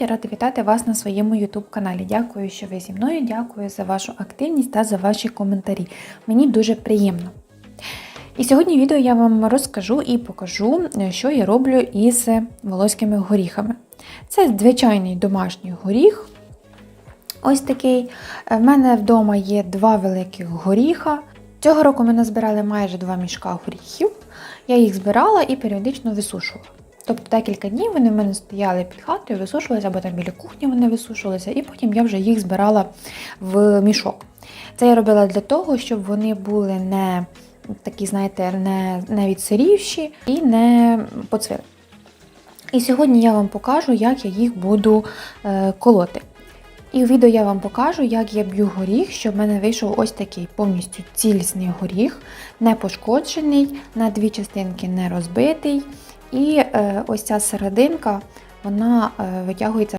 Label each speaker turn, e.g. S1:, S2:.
S1: Я рада вітати вас на своєму YouTube каналі. Дякую, що ви зі мною. Дякую за вашу активність та за ваші коментарі. Мені дуже приємно. І сьогодні відео я вам розкажу і покажу, що я роблю із волоськими горіхами. Це звичайний домашній горіх. Ось такий. В мене вдома є два великих горіха. Цього року ми назбирали майже два мішка горіхів. Я їх збирала і періодично висушувала. Тобто декілька днів вони в мене стояли під хатою, висушувалися, або там біля кухні вони висушувалися, і потім я вже їх збирала в мішок. Це я робила для того, щоб вони були не такі, знаєте, не, не відсирівші і не поцвіли. І сьогодні я вам покажу, як я їх буду е, колоти. І у відео я вам покажу, як я б'ю горіх, щоб в мене вийшов ось такий повністю цілісний горіх, не пошкоджений, на дві частинки не розбитий. І е, ось ця серединка, вона е, витягується